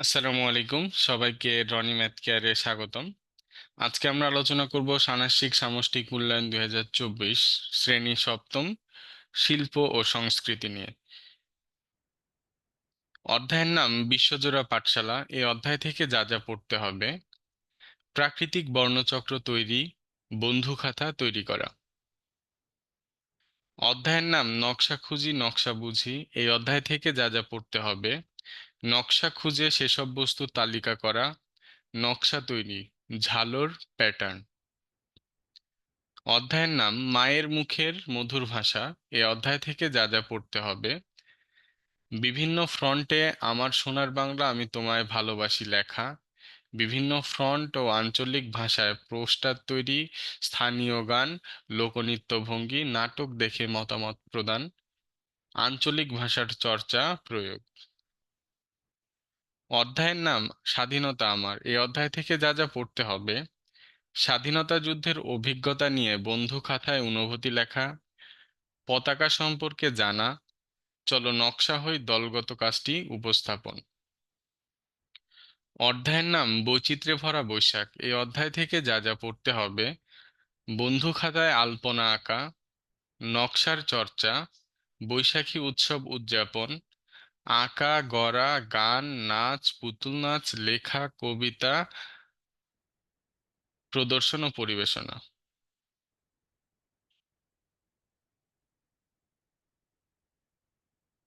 আসসালামু আলাইকুম। সবাইকে রনি ম্যাথ কেয়ারে স্বাগতম। আজকে আমরা আলোচনা করব ষান্মাসিক সামষ্টিক মূল্যায়ন দুই হাজার চব্বিশ শ্রেণি সপ্তম শিল্প ও সংস্কৃতি নিয়ে। অধ্যায়ের নাম বিশ্বজোড়া পাঠশালা। এই অধ্যায় থেকে যা যা পড়তে হবে। প্রাকৃতিক বর্ণচক্র তৈরি, বন্ধু খাতা তৈরি করা। অধ্যায়ের নাম নকশা খুঁজি নকশা বুঝি এই অধ্যায় থেকে যা যা পড়তে হবে নকশা খুঁজে সেসব বস্তুর তালিকা করা, নকশা তৈরি, ঝালর প্যাটার্ন অধ্যায়ের নাম, মায়ের মুখের মধুর ভাষা। এ অধ্যায় থেকে যা যা পড়তে হবে। বিভিন্ন ফ্রন্টে, আমার সোনার বাংলা, আমি তোমায় ভালোবাসি লেখা। বিভিন্ন ফ্রন্ট ও আঞ্চলিক ভাষায় পোস্টার তৈরি, স্থানীয় গান লোকনৃত্য ভঙ্গি নাটক দেখে মতামত প্রদান। আঞ্চলিক ভাষার চর্চা, প্রয়োগ। অধ্যায়ের নাম স্বাধীনতা আমার। এই অধ্যায় থেকে যা যা পড়তে হবে, স্বাধীনতা যুদ্ধের অভিজ্ঞতা নিয়ে বন্ধু খাতায় অনুভূতি লেখা, পতাকা সম্পর্কে জানা, চলো নকশা হই দলগত কাজটি উপস্থাপন। অধ্যায়ের নাম বৈচিত্র্যে ভরা বৈশাখ। এই অধ্যায় থেকে যা যা পড়তে হবে, বন্ধু খাতায় আলপনা আঁকা, নকশার চর্চা, বৈশাখী উৎসব উদযাপন আঁকা গড়া গান নাচ পুতুল নাচ লেখা কবিতা প্রদর্শন ও পরিবেশনা।